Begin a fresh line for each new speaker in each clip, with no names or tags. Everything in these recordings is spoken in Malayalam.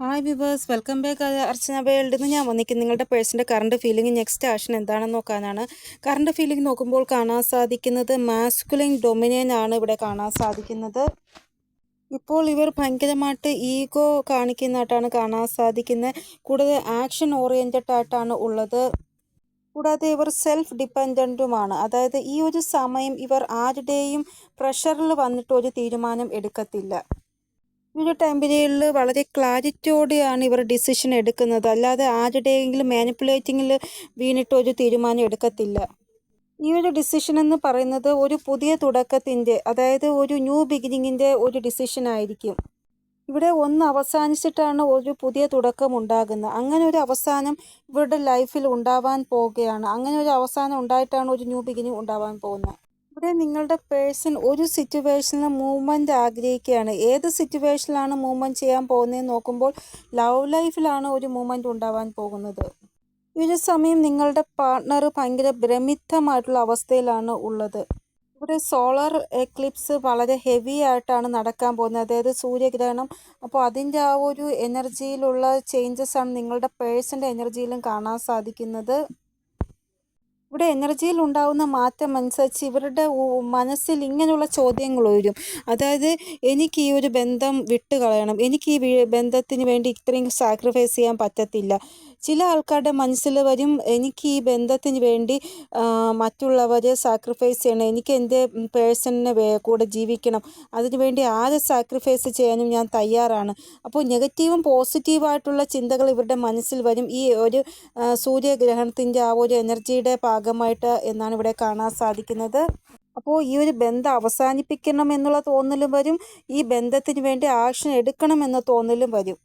Hi viewers welcome back Archana world നിന്ന് ഞാൻ വന്നിരിക്കുന്നത് നിങ്ങളുടെ പേഴ്സിന്റെ കറണ്ട് ഫീലിംഗ് നെക്സ്റ്റ് ആക്ഷൻ എന്താണെന്ന് നോക്കാനാണ്. കറണ്ട് ഫീലിംഗ് നോക്കുമ്പോൾ കാണാൻ സാധിക്കുന്നത് മാസ്കുലിൻ ഡൊമിനിയനാണ് ഇവിടെ കാണാൻ സാധിക്കുന്നത്. ഇപ്പോൾ ഇവർ ഭയങ്കരമായിട്ട് ഈഗോ കാണിക്കുന്നതായിട്ടാണ് കാണാൻ സാധിക്കുന്നത്. കൂടുതൽ ആക്ഷൻ ഓറിയന്റഡ് ആയിട്ടാണ് ഉള്ളത്. കൂടാതെ ഇവർ സെൽഫ് ഡിപ്പെൻഡന്റുമാണ് അതായത് ഈ ഒരു സമയം ഇവർ ആരുടെയും പ്രഷറിൽ വന്നിട്ട് ഒരു തീരുമാനം എടുക്കത്തില്ല. ഒരു ടൈം പീരീഡിൽ വളരെ ക്ലാരിറ്റിയോടെയാണ് ഇവർ ഡിസിഷൻ എടുക്കുന്നത്. അല്ലാതെ ആരുടെയെങ്കിലും മാനിപ്പുലേറ്റിങ്ങിൽ വീണിട്ട് ഒരു തീരുമാനം എടുക്കത്തില്ല. ഈ ഒരു ഡിസിഷൻ എന്ന് പറയുന്നത് ഒരു പുതിയ തുടക്കത്തിന്റെ അതായത് ഒരു ന്യൂ ബിഗിനിങ്ങിന്റെ ഒരു ഡിസിഷൻ ആയിരിക്കും. ഇവിടെ ഒന്ന് അവസാനിച്ചിട്ടാണ് ഒരു പുതിയ തുടക്കം ഉണ്ടാകുന്നത്. അങ്ങനെ ഒരു അവസാനം ഇവരുടെ ലൈഫിൽ ഉണ്ടാവാൻ പോവുകയാണ്. അങ്ങനെ ഒരു അവസാനം ഉണ്ടായിട്ടാണ് ഒരു ന്യൂ ബിഗിനിങ് ഉണ്ടാവാൻ പോകുന്നത്. ഇവിടെ നിങ്ങളുടെ പേഴ്സൺ ഒരു സിറ്റുവേഷനിൽ മൂവ്മെന്റ് ആഗ്രഹിക്കുകയാണ്. ഏത് സിറ്റുവേഷനിലാണ് മൂവ്മെന്റ് ചെയ്യാൻ പോകുന്നതെന്ന് നോക്കുമ്പോൾ ലവ് ലൈഫിലാണ് ഒരു മൂവ്മെന്റ് ഉണ്ടാവാൻ പോകുന്നത്. ഈ ഒരു സമയം നിങ്ങളുടെ പാർട്ട്ണർ ഭയങ്കര ഭ്രമിത്തമായിട്ടുള്ള അവസ്ഥയിലാണ് ഉള്ളത്. ഇവിടെ സോളാർ എക്ലിപ്സ് വളരെ ഹെവി ആയിട്ടാണ് നടക്കാൻ പോകുന്നത്. അതായത് സൂര്യഗ്രഹണം. അപ്പോൾ അതിന്റെ ആ ഒരു എനർജിയിലുള്ള ചേഞ്ചസ് ആണ് നിങ്ങളുടെ പേഴ്സന്റെ എനർജിയിലും കാണാൻ സാധിക്കുന്നത്. ഇവിടെ എനർജിയിൽ ഉണ്ടാകുന്ന മാറ്റം അനുസരിച്ച് ഇവരുടെ മനസ്സിൽ ഇങ്ങനെയുള്ള ചോദ്യങ്ങൾ വരും അതായത് എനിക്ക് ഈ ഒരു ബന്ധം വിട്ട് കളയണം എനിക്ക് ഈ ബന്ധത്തിന് വേണ്ടി ഇത്രയും സാക്രിഫൈസ് ചെയ്യാൻ പറ്റത്തില്ല. ചില ആൾക്കാരുടെ മനസ്സിൽ വരും എനിക്ക് ഈ ബന്ധത്തിന് വേണ്ടി മറ്റുള്ളവരെ സാക്രിഫൈസ് ചെയ്യണം. എനിക്ക് എന്റെ പേഴ്സണിനെ കൂടെ ജീവിക്കണം. അതിനുവേണ്ടി ആരെ സാക്രിഫൈസ് ചെയ്യാനും ഞാൻ തയ്യാറാണ്. അപ്പോൾ നെഗറ്റീവും പോസിറ്റീവായിട്ടുള്ള ചിന്തകൾ ഇവരുടെ മനസ്സിൽ വരും. ഈ ഒരു സൂര്യഗ്രഹണത്തിന്റെ ആ ഒരു എനർജിയുടെ ഭാഗമായിട്ട് എന്നാണ് ഇവിടെ കാണാൻ സാധിക്കുന്നത്. അപ്പോൾ ഈ ഒരു ബന്ധം അവസാനിപ്പിക്കണം എന്നുള്ള തോന്നലും വരും. ഈ ബന്ധത്തിന് വേണ്ടി ആക്ഷൻ എടുക്കണം എന്ന തോന്നലും വരും.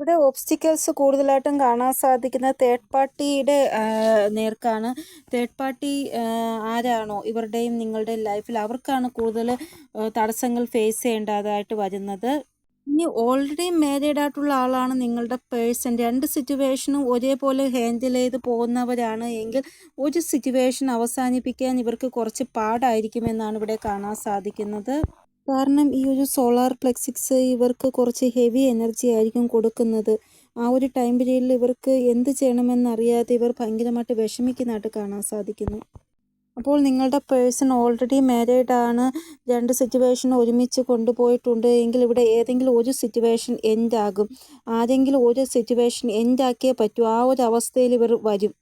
ഇവിടെ ഓബ്സ്റ്റിക്കൽസ് കൂടുതലായിട്ടും കാണാൻ സാധിക്കുന്നത് തേർഡ് പാർട്ടിയുടെ നേർക്കാണ്. തേർഡ് പാർട്ടി ആരാണോ ഇവരുടെയും നിങ്ങളുടെ ലൈഫിൽ അവർക്കാണ് കൂടുതൽ തടസ്സങ്ങൾ ഫേസ് ചെയ്യേണ്ടതായിട്ട് വരുന്നത്. ഇനി ഓൾറെഡി മാരീഡ് ആയിട്ടുള്ള ആളാണ് നിങ്ങളുടെ പേഴ്സൺ രണ്ട് സിറ്റുവേഷനും ഒരേപോലെ ഹാൻഡിൽ ചെയ്ത് പോകുന്നവരാണ് എങ്കിൽ ഒരു സിറ്റുവേഷൻ അവസാനിപ്പിക്കാൻ ഇവർക്ക് കുറച്ച് പാടായിരിക്കുമെന്നാണ് ഇവിടെ കാണാൻ സാധിക്കുന്നത്. കാരണം ഈ ഒരു സോളാർ പ്ലെക്സിക്സ് ഇവർക്ക് കുറച്ച് ഹെവി എനർജി ആയിരിക്കും കൊടുക്കുന്നത്. ആ ഒരു ടൈം പീരീഡിൽ ഇവർക്ക് എന്ത് ചെയ്യണമെന്നറിയാതെ ഇവർ ഭയങ്കരമായിട്ട് വിഷമിക്കുന്നതായിട്ട് കാണാൻ സാധിക്കുന്നു. അപ്പോൾ നിങ്ങളുടെ പേഴ്സൺ ഓൾറെഡി മാരീഡ് ആണ്. രണ്ട് സിറ്റുവേഷൻ ഒരുമിച്ച് കൊണ്ടുപോയിട്ടുണ്ട്. എങ്കിൽ ഇവിടെ ഏതെങ്കിലും ഒരു സിറ്റുവേഷൻ എൻഡ് ആകും. ആരെങ്കിലും ഒരു സിറ്റുവേഷൻ എൻഡ് ആക്കിയേ പറ്റൂ. ആ ഒരു അവസ്ഥയിൽ ഇവർ വരും.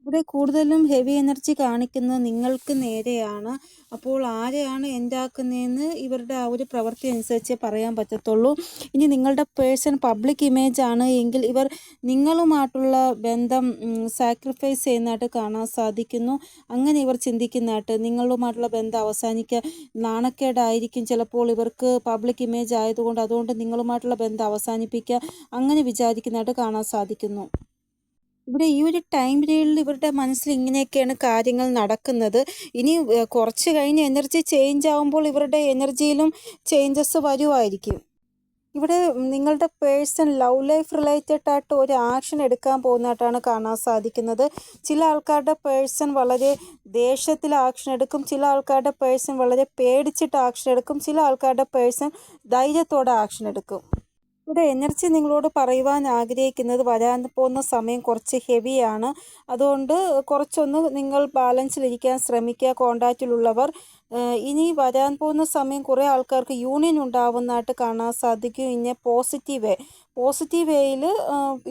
ഇവിടെ കൂടുതലും ഹെവി എനർജി കാണിക്കുന്നത് നിങ്ങൾക്ക് നേരെയാണ്. അപ്പോൾ ആരെയാണ് എന്താക്കുന്നതെന്ന് ഇവരുടെ ആ ഒരു പ്രവൃത്തി അനുസരിച്ച് പറയാൻ പറ്റത്തുള്ളൂ. ഇനി നിങ്ങളുടെ പേഴ്സൺ പബ്ലിക് ഇമേജ് ആണ് എങ്കിൽ ഇവർ നിങ്ങളുമായിട്ടുള്ള ബന്ധം സാക്രിഫൈസ് ചെയ്യുന്നതായിട്ട് കാണാൻ സാധിക്കുന്നു. അങ്ങനെ ഇവർ ചിന്തിക്കുന്നതായിട്ട് നിങ്ങളുമായിട്ടുള്ള ബന്ധം അവസാനിക്കുക നാണക്കേടായിരിക്കും. ചിലപ്പോൾ ഇവർക്ക് പബ്ലിക് ഇമേജ് ആയതുകൊണ്ട് അതുകൊണ്ട് നിങ്ങളുമായിട്ടുള്ള ബന്ധം അവസാനിപ്പിക്കുക അങ്ങനെ വിചാരിക്കുന്നതായിട്ട് കാണാൻ സാധിക്കുന്നു. ഇവിടെ ഈ ഒരു ടൈം പീരീഡിൽ ഇവരുടെ മനസ്സിൽ ഇങ്ങനെയൊക്കെയാണ് കാര്യങ്ങൾ നടക്കുന്നത്. ഇനി കുറച്ച് കഴിഞ്ഞ് എനർജി ചേഞ്ച് ആവുമ്പോൾ ഇവരുടെ എനർജിയിലും ചേഞ്ചസ് വരുമായിരിക്കും ഇവിടെ നിങ്ങളുടെ പേഴ്സൺ ലവ് ലൈഫ് റിലേറ്റഡ് ആയിട്ട് ഒരു ആക്ഷൻ എടുക്കാൻ പോകുന്നതായിട്ടാണ് കാണാൻ സാധിക്കുന്നത്. ചില ആൾക്കാരുടെ പേഴ്സൺ വളരെ ദേഷ്യത്തിൽ ആക്ഷൻ എടുക്കും ചില ആൾക്കാരുടെ പേഴ്സൺ വളരെ പേടിച്ചിട്ട് ആക്ഷൻ എടുക്കും ചില ആൾക്കാരുടെ പേഴ്സൺ ധൈര്യത്തോടെ ആക്ഷൻ എടുക്കും. ഇവിടെ എനർജി നിങ്ങളോട് പറയുവാൻ ആഗ്രഹിക്കുന്നത് വരാൻ പോകുന്ന സമയം കുറച്ച് ഹെവിയാണ് അതുകൊണ്ട് കുറച്ചൊന്ന് നിങ്ങൾ ബാലൻസിലിരിക്കാൻ ശ്രമിക്കുക. കോണ്ടാക്റ്റിലുള്ളവർ ഇനി വരാൻ പോകുന്ന സമയം കുറേ ആൾക്കാർക്ക് യൂണിയൻ ഉണ്ടാവുന്നതായിട്ട് കാണാൻ സാധിക്കും. ഇനി പോസിറ്റീവ് വേ പോസിറ്റീവ് വേയിൽ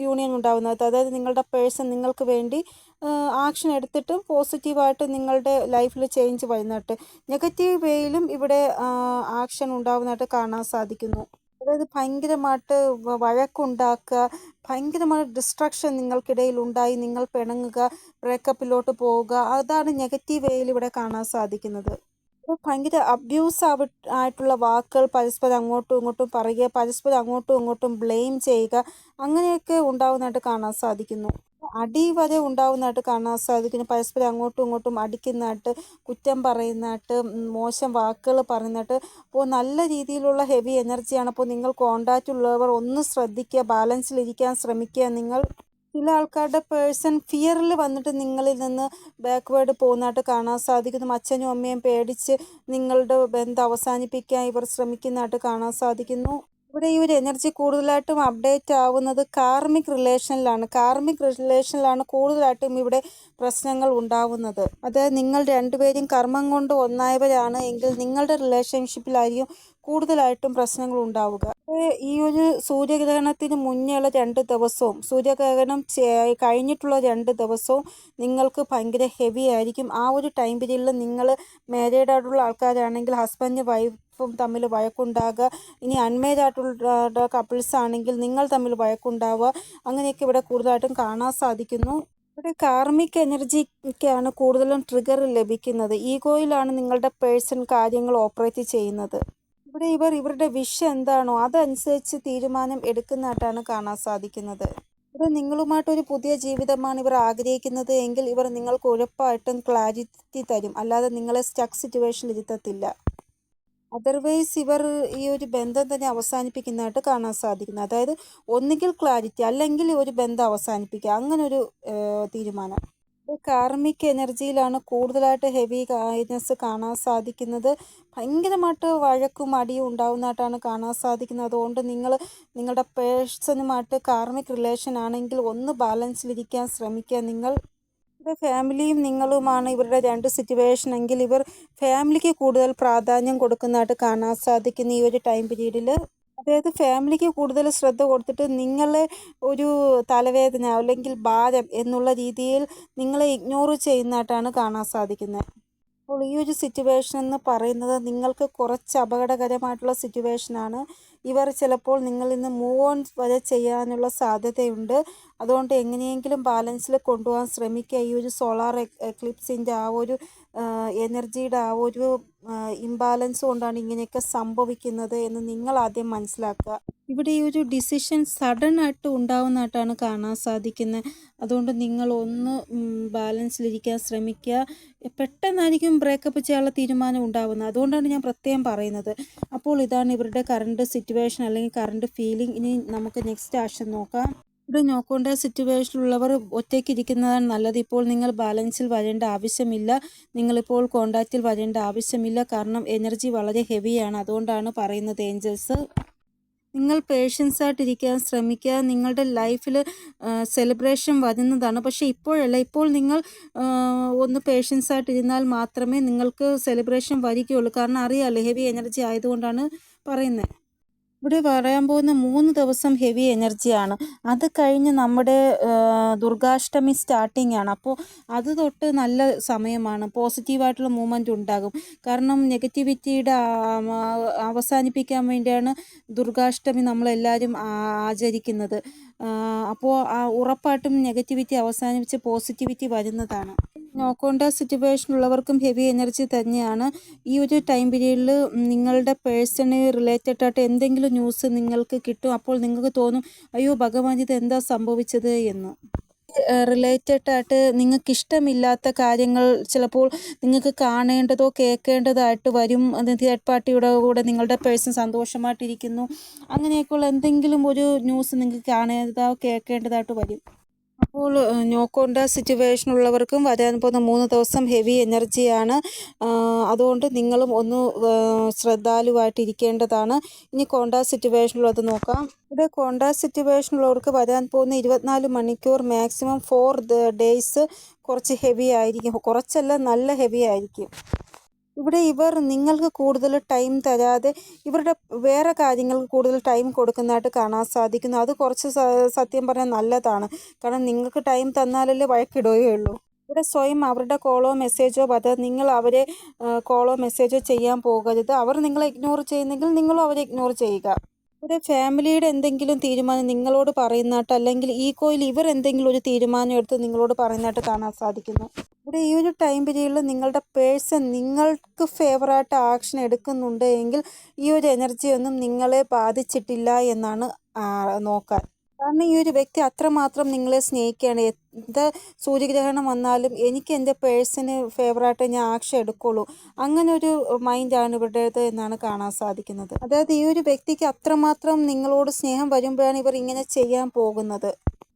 യൂണിയൻ ഉണ്ടാവുന്നത് അതായത് നിങ്ങളുടെ പേഴ്സൺ നിങ്ങൾക്ക് വേണ്ടി ആക്ഷൻ എടുത്തിട്ട് പോസിറ്റീവായിട്ട് നിങ്ങളുടെ ലൈഫിൽ ചേഞ്ച് വരുന്നതായിട്ട് നെഗറ്റീവ് വേയിലും ഇവിടെ ആക്ഷൻ ഉണ്ടാവുന്നതായിട്ട് കാണാൻ സാധിക്കുന്നു. അതായത് ഭയങ്കരമായിട്ട് വഴക്കുണ്ടാക്കുക ഭയങ്കരമായ ഡിസ്ട്രക്ഷൻ നിങ്ങൾക്കിടയിൽ ഉണ്ടായി നിങ്ങൾ പിണങ്ങുക ബ്രേക്കപ്പിലോട്ട് പോവുക അതാണ് നെഗറ്റീവ് വേയിൽ ഇവിടെ കാണാൻ സാധിക്കുന്നത്. ഭയങ്കര അബ്യൂസ് ആയിട്ടുള്ള വാക്കുകൾ പരസ്പരം അങ്ങോട്ടും ഇങ്ങോട്ടും പറയുക പരസ്പരം അങ്ങോട്ടും ഇങ്ങോട്ടും ബ്ലെയിം ചെയ്യുക അങ്ങനെയൊക്കെ ഉണ്ടാവുന്നതായിട്ട് കാണാൻ സാധിക്കുന്നു. അടി വരെ ഉണ്ടാവുന്നതായിട്ട് കാണാൻ സാധിക്കുന്നു പരസ്പരം അങ്ങോട്ടും ഇങ്ങോട്ടും അടിക്കുന്നതായിട്ട് കുറ്റം പറയുന്നതായിട്ട് മോശം വാക്കുകൾ പറയുന്നതായിട്ട്. അപ്പോൾ നല്ല രീതിയിലുള്ള ഹെവി എനർജിയാണ് അപ്പോൾ നിങ്ങൾ കോണ്ടാക്റ്റ് ഉള്ളവർ ഒന്ന് ശ്രദ്ധിക്കുക ബാലൻസിലിരിക്കാൻ ശ്രമിക്കുക. നിങ്ങൾ ചില ആൾക്കാരുടെ പേഴ്സൺ ഫിയറിൽ വന്നിട്ട് നിങ്ങളിൽ നിന്ന് ബാക്ക്വേർഡ് പോകുന്നതായിട്ട് കാണാൻ സാധിക്കുന്നു. അച്ഛനും അമ്മയും പേടിച്ച് നിങ്ങളുടെ ബന്ധം അവസാനിപ്പിക്കാൻ ഇവർ ശ്രമിക്കുന്നതായിട്ട് കാണാൻ സാധിക്കുന്നു. ഇവിടെ ഈ ഒരു എനർജി കൂടുതലായിട്ടും അപ്ഡേറ്റ് ആവുന്നത് കാർമിക് റിലേഷനിലാണ് കാർമിക് റിലേഷനിലാണ് കൂടുതലായിട്ടും ഇവിടെ പ്രശ്നങ്ങൾ ഉണ്ടാവുന്നത്. അതായത് നിങ്ങൾ രണ്ടുപേരും കർമ്മം കൊണ്ട് ഒന്നായവരാണ് എങ്കിൽ നിങ്ങളുടെ റിലേഷൻഷിപ്പിലായിരിക്കും കൂടുതലായിട്ടും പ്രശ്നങ്ങൾ ഉണ്ടാവുക. ഈ ഒരു സൂര്യഗ്രഹണത്തിന് മുന്നെയുള്ള രണ്ട് ദിവസവും സൂര്യഗ്രഹണം കഴിഞ്ഞിട്ടുള്ള രണ്ട് ദിവസവും നിങ്ങൾക്ക് ഭയങ്കര ഹെവി ആയിരിക്കും. ആ ഒരു ടൈം പീരീഡിൽ നിങ്ങൾ മാരീഡ് ആയിട്ടുള്ള ആൾക്കാരാണെങ്കിൽ ഹസ്ബൻഡ് വൈഫും തമ്മിൽ വഴക്കുണ്ടാകുക ഇനി അൺമേഡ് ആയിട്ടുള്ള കപ്പിൾസ് ആണെങ്കിൽ നിങ്ങൾ തമ്മിൽ വഴക്കുണ്ടാവുക. അങ്ങനെയൊക്കെ ഇവിടെ കൂടുതലായിട്ടും കാണാൻ സാധിക്കുന്നു. ഇവിടെ കാർമിക് എനർജിക്കാണ് കൂടുതലും ട്രിഗർ ലഭിക്കുന്നത്. ഈഗോയിലാണ് നിങ്ങളുടെ പേഴ്സൺ കാര്യങ്ങൾ ഓപ്പറേറ്റ് ചെയ്യുന്നത്. ഇവിടെ ഇവർ ഇവരുടെ വിഷ് എന്താണോ അതനുസരിച്ച് തീരുമാനം എടുക്കുന്നതായിട്ടാണ് കാണാൻ സാധിക്കുന്നത്. ഇവിടെ നിങ്ങളുമായിട്ടൊരു പുതിയ ജീവിതമാണ് ഇവർ ആഗ്രഹിക്കുന്നത് എങ്കിൽ ഇവർ നിങ്ങൾക്ക് ഉഴപ്പായിട്ടും ക്ലാരിറ്റി തരും. അല്ലാതെ നിങ്ങളെ സ്റ്റക്ക് സിറ്റുവേഷനിൽ ഇരുത്തത്തില്ല. അതർവൈസ് ഇവർ ഈ ഒരു ബന്ധം തന്നെ അവസാനിപ്പിക്കുന്നതായിട്ട് കാണാൻ സാധിക്കുന്നത് അതായത് ഒന്നുകിൽ ക്ലാരിറ്റി അല്ലെങ്കിൽ ഒരു ബന്ധം അവസാനിപ്പിക്കുക. അങ്ങനൊരു തീരുമാനം. കാർമിക് എനർജിയിലാണ് കൂടുതലായിട്ട് ഹെവി കായിനെസ് കാണാൻ സാധിക്കുന്നത്. ഭയങ്കരമായിട്ട് വഴക്കും അടിയും ഉണ്ടാവുന്നതായിട്ടാണ് കാണാൻ സാധിക്കുന്നത്. അതുകൊണ്ട് നിങ്ങൾ നിങ്ങളുടെ പേഴ്സണുമായിട്ട് കാർമിക് റിലേഷൻ ആണെങ്കിൽ ഒന്ന് ബാലൻസിലിരിക്കാൻ ശ്രമിക്കുക. നിങ്ങൾ ഇവരുടെ ഫാമിലിയും നിങ്ങളുമാണ്. ഇവരുടെ രണ്ട് സിറ്റുവേഷൻ എങ്കിൽ ഇവർ ഫാമിലിക്ക് കൂടുതൽ പ്രാധാന്യം കൊടുക്കുന്നതായിട്ട് കാണാൻ സാധിക്കുന്ന ഈ ഒരു ടൈം പീരീഡിൽ. അതായത് ഫാമിലിക്ക് കൂടുതൽ ശ്രദ്ധ കൊടുത്തിട്ട് നിങ്ങളെ ഒരു തലവേദന അല്ലെങ്കിൽ ഭാരം എന്നുള്ള രീതിയിൽ നിങ്ങളെ ഇഗ്നോർ ചെയ്യുന്നതായിട്ടാണ് കാണാൻ സാധിക്കുന്നത്. അപ്പോൾ ഈ ഒരു സിറ്റുവേഷൻ എന്ന് പറയുന്നത് നിങ്ങൾക്ക് കുറച്ച് അപകടകരമായിട്ടുള്ള സിറ്റുവേഷനാണ് ഇവർ ചിലപ്പോൾ നിങ്ങളിൽ നിന്ന് മൂവ് ഓൺ വരെ ചെയ്യാനുള്ള സാധ്യതയുണ്ട്. അതുകൊണ്ട് എങ്ങനെയെങ്കിലും ബാലൻസിൽ കൊണ്ടുപോകാൻ ശ്രമിക്കുക. ഈ ഒരു സോളാർ എക്ലിപ്സിന്റെ ആ ഒരു എനർജിയുടെ ആ ഒരു ഇംബാലൻസ് കൊണ്ടാണ് ഇങ്ങനെയൊക്കെ സംഭവിക്കുന്നത് എന്ന് നിങ്ങൾ ആദ്യം മനസ്സിലാക്കുക. ഇവിടെ ഈ ഒരു ഡിസിഷൻ സഡൻ ആയിട്ട് ഉണ്ടാവുന്നതായിട്ടാണ് കാണാൻ സാധിക്കുന്നത്. അതുകൊണ്ട് നിങ്ങൾ ഒന്ന് ബാലൻസിലിരിക്കാൻ ശ്രമിക്കുക. പെട്ടെന്നായിരിക്കും ബ്രേക്കപ്പ് ചെയ്യാനുള്ള തീരുമാനം ഉണ്ടാവുന്നത്. അതുകൊണ്ടാണ് ഞാൻ പ്രത്യേകം പറയുന്നത്. അപ്പോൾ ഇതാണ് ഇവരുടെ കറണ്ട് സിറ്റുവേഷൻ അല്ലെങ്കിൽ കറണ്ട് ഫീലിംഗ് ഇനി നമുക്ക് നെക്സ്റ്റ് ആക്ഷൻ നോക്കാം. ഇവിടെ നോക്കേണ്ട സിറ്റുവേഷനിലുള്ളവർ ഒറ്റയ്ക്ക് ഇരിക്കുന്നതാണ് നല്ലത്. ഇപ്പോൾ നിങ്ങൾ ബാലൻസിൽ വരേണ്ട ആവശ്യമില്ല. നിങ്ങളിപ്പോൾ കോണ്ടാക്റ്റിൽ വരേണ്ട ആവശ്യമില്ല. കാരണം എനർജി വളരെ ഹെവിയാണ് അതുകൊണ്ടാണ് പറയുന്നത് ഏഞ്ചൽസ് നിങ്ങൾ പേഷ്യൻസ് ആയിട്ടിരിക്കാൻ ശ്രമിക്കുക. നിങ്ങളുടെ ലൈഫിൽ സെലിബ്രേഷൻ വരുന്നതാണ്. പക്ഷേ ഇപ്പോഴല്ല. ഇപ്പോൾ നിങ്ങൾ ഒന്ന് പേഷ്യൻസ് ആയിട്ടിരുന്നാൽ മാത്രമേ നിങ്ങൾക്ക് സെലിബ്രേഷൻ വരികയുള്ളൂ. കാരണം അറിയാമല്ലോ ഹെവി എനർജി ആയതുകൊണ്ടാണ് പറയുന്നത് ഇവിടെ പറയാൻ പോകുന്ന മൂന്ന് ദിവസം ഹെവി എനർജിയാണ് അത് കഴിഞ്ഞ് നമ്മുടെ ദുർഗാഷ്ടമി സ്റ്റാർട്ടിംഗ് ആണ്. അപ്പോൾ അത് തൊട്ട് നല്ല സമയമാണ്. പോസിറ്റീവായിട്ടുള്ള മൂവ്മെന്റ് ഉണ്ടാകും. കാരണം നെഗറ്റിവിറ്റിയുടെ അവസാനിപ്പിക്കാൻ വേണ്ടിയാണ് ദുർഗാഷ്ടമി നമ്മളെല്ലാവരും ആചരിക്കുന്നത്. അപ്പോൾ ആ ഉറപ്പായിട്ടും നെഗറ്റിവിറ്റി അവസാനിപ്പിച്ച് പോസിറ്റിവിറ്റി വരുന്നതാണ്. നോക്കേണ്ട സിറ്റുവേഷനുള്ളവർക്കും ഹെവി എനർജി തന്നെയാണ്. ഈ ഒരു ടൈം പീരീഡിൽ നിങ്ങളുടെ പേഴ്സണ് റിലേറ്റഡ് ആയിട്ട് എന്തെങ്കിലും ന്യൂസ് നിങ്ങൾക്ക് കിട്ടും. അപ്പോൾ നിങ്ങൾക്ക് തോന്നും അയ്യോ ഭഗവാൻ ഇത് എന്താ സംഭവിച്ചത്? എന്ന്. റിലേറ്റഡ് ആയിട്ട് നിങ്ങൾക്ക് ഇഷ്ടമില്ലാത്ത കാര്യങ്ങൾ ചിലപ്പോൾ നിങ്ങൾക്ക് കാണേണ്ടതോ കേൾക്കേണ്ടതായിട്ട് വരും. തേർഡ് പാർട്ടിയുടെ കൂടെ നിങ്ങളുടെ പേഴ്സൺ സന്തോഷമായിട്ടിരിക്കുന്നു. അങ്ങനെയൊക്കെയുള്ള എന്തെങ്കിലും ഒരു ന്യൂസ് നിങ്ങൾക്ക് കാണേണ്ടതോ കേൾക്കേണ്ടതായിട്ട് വരും. അപ്പോൾ നോക്കോണ്ട സിറ്റുവേഷനുള്ളവർക്കും വരാൻ പോകുന്ന മൂന്ന് ദിവസം ഹെവി എനർജിയാണ്. അതുകൊണ്ട് നിങ്ങളും ഒന്ന് ശ്രദ്ധാലുവായിട്ടിരിക്കേണ്ടതാണ്. ഇനി കോണ്ട സിറ്റുവേഷനുള്ളത് നോക്കാം. ഇവിടെ കോണ്ട സിറ്റുവേഷനുള്ളവർക്ക് വരാൻ പോകുന്ന ഇരുപത്തിനാല് മണിക്കൂർ മാക്സിമം ഫോർ ഡേയ്സ് കുറച്ച് ഹെവി ആയിരിക്കും. കുറച്ചല്ല നല്ല ഹെവി ആയിരിക്കും. ഇവിടെ ഇവർ നിങ്ങൾക്ക് കൂടുതൽ ടൈം തരാതെ ഇവരുടെ വേറെ കാര്യങ്ങൾക്ക് കൂടുതൽ ടൈം കൊടുക്കുന്നതായിട്ട് കാണാൻ സാധിക്കുന്നു. അത് കുറച്ച് സത്യം പറഞ്ഞാൽ നല്ലതാണ്. കാരണം നിങ്ങൾക്ക് ടൈം തന്നാലല്ലേ വഴക്കിടുകയുള്ളൂ. ഇവിടെ സ്വയം അവരുടെ കോളോ മെസ്സേജോ അത് നിങ്ങൾ അവരെ കോളോ മെസ്സേജോ ചെയ്യാൻ പോകരുത്. അവർ നിങ്ങളെ ഇഗ്നോർ ചെയ്യുന്നെങ്കിൽ നിങ്ങളും അവരെ ഇഗ്നോർ ചെയ്യുക. ഇവിടെ ഫാമിലിയുടെ എന്തെങ്കിലും തീരുമാനം നിങ്ങളോട് പറയുന്നതായിട്ട് അല്ലെങ്കിൽ ഈഗോയിൽ ഇവർ എന്തെങ്കിലും ഒരു തീരുമാനം എടുത്ത് നിങ്ങളോട് പറയുന്നതായിട്ട് കാണാൻ സാധിക്കുന്നു. ഇവിടെ ഈ ഒരു ടൈം പീരീഡിൽ നിങ്ങളുടെ പേഴ്സൺ നിങ്ങൾക്ക് ഫേവറായിട്ട് ആക്ഷൻ എടുക്കുന്നുണ്ട് എങ്കിൽ ഈ ഒരു എനർജിയൊന്നും നിങ്ങളെ ബാധിച്ചിട്ടില്ല എന്നാണ് നോക്കാൻ കാരണം ഈ ഒരു വ്യക്തി അത്രമാത്രം നിങ്ങളെ സ്നേഹിക്കുകയാണ്. എന്ത് സൂര്യഗ്രഹണം വന്നാലും എനിക്ക് എന്റെ പേഴ്സന് ഫേവറായിട്ട് ഞാൻ ആക്ഷൻ എടുക്കുള്ളൂ. അങ്ങനെ ഒരു മൈൻഡാണ് ഇവരുടേത് എന്നാണ് കാണാൻ സാധിക്കുന്നത്. അതായത് ഈ ഒരു വ്യക്തിക്ക് അത്രമാത്രം നിങ്ങളോട് സ്നേഹം വരുമ്പോഴാണ് ഇവർ ഇങ്ങനെ ചെയ്യാൻ പോകുന്നത്.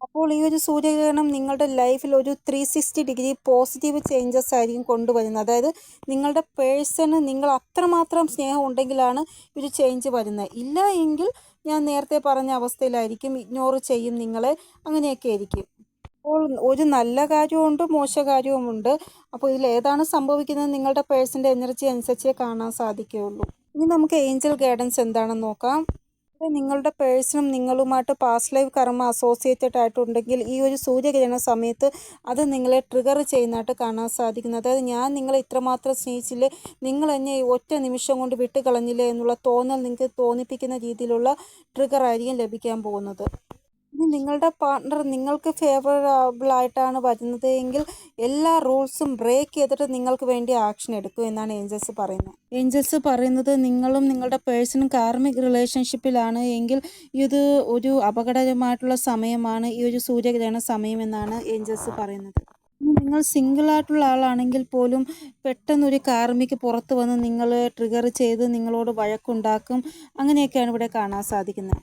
അപ്പോൾ ഈ ഒരു സൂര്യഗ്രഹണം നിങ്ങളുടെ ലൈഫിൽ ഒരു three sixty degree positive changes ആയിരിക്കും കൊണ്ടുവരുന്നത്. അതായത് നിങ്ങളുടെ പേഴ്സണ് നിങ്ങൾ അത്രമാത്രം സ്നേഹം ഉണ്ടെങ്കിലാണ് ഒരു ചേഞ്ച് വരുന്നത്. ഇല്ല എങ്കിൽ ഞാൻ നേരത്തെ പറഞ്ഞ അവസ്ഥയിലായിരിക്കും ഇഗ്നോർ ചെയ്യും നിങ്ങളെ. അങ്ങനെയൊക്കെ ആയിരിക്കും. അപ്പോൾ ഒരു നല്ല കാര്യമുണ്ട് മോശ കാര്യവുമുണ്ട്. അപ്പോൾ ഇതിൽ ഏതാണ് സംഭവിക്കുന്നത് നിങ്ങളുടെ പേഴ്സന്റെ എനർജി അനുസരിച്ചേ കാണാൻ സാധിക്കുകയുള്ളൂ. ഇനി നമുക്ക് ഏഞ്ചൽ ഗൈഡൻസ് എന്താണെന്ന് നോക്കാം. നിങ്ങളുടെ പേഴ്സണും നിങ്ങളുമായിട്ട് പാസ്റ്റ് ലൈഫ് കർമ്മ അസോസിയേറ്റഡ് ആയിട്ടുണ്ടെങ്കിൽ ഈ ഒരു സൂര്യഗ്രഹണ സമയത്ത് അത് നിങ്ങളെ ട്രിഗർ ചെയ്യുന്നതായിട്ട് കാണാൻ സാധിക്കുന്നു. അതായത് ഞാൻ നിങ്ങളെ ഇത്രമാത്രം സ്നേഹിച്ചില്ലേ നിങ്ങൾ എന്നെ ഒറ്റ നിമിഷം കൊണ്ട് വിട്ടുകളഞ്ഞില്ലേ എന്നുള്ള തോന്നൽ നിങ്ങൾക്ക് തോന്നിപ്പിക്കുന്ന രീതിയിലുള്ള ട്രിഗർ ആയിരിക്കും ലഭിക്കാൻ പോകുന്നത്. ഇനി നിങ്ങളുടെ പാർട്ണർ നിങ്ങൾക്ക് ഫേവറബിൾ ആയിട്ടാണ് വരുന്നത് എങ്കിൽ എല്ലാ റൂൾസും ബ്രേക്ക് ചെയ്തിട്ട് നിങ്ങൾക്ക് വേണ്ടി ആക്ഷൻ എടുക്കും എന്നാണ് ഏഞ്ചൽസ് പറയുന്നത്. ഏഞ്ചൽസ് പറയുന്നത് നിങ്ങളും നിങ്ങളുടെ പേഴ്സണും കാർമിക് റിലേഷൻഷിപ്പിലാണ് എങ്കിൽ ഇത് ഒരു അപകടകരമായിട്ടുള്ള സമയമാണ് ഈ ഒരു സൂര്യഗ്രഹണ സമയം എന്നാണ് ഏഞ്ചൽസ് പറയുന്നത്. നിങ്ങൾ സിംഗിൾ ആയിട്ടുള്ള ആളാണെങ്കിൽ പോലും പെട്ടെന്നൊരു കാർമിക്ക് പുറത്ത് വന്ന് നിങ്ങൾ ട്രിഗർ ചെയ്ത് നിങ്ങളോട് വഴക്കുണ്ടാക്കും. അങ്ങനെയൊക്കെയാണ് ഇവിടെ കാണാൻ സാധിക്കുന്നത്.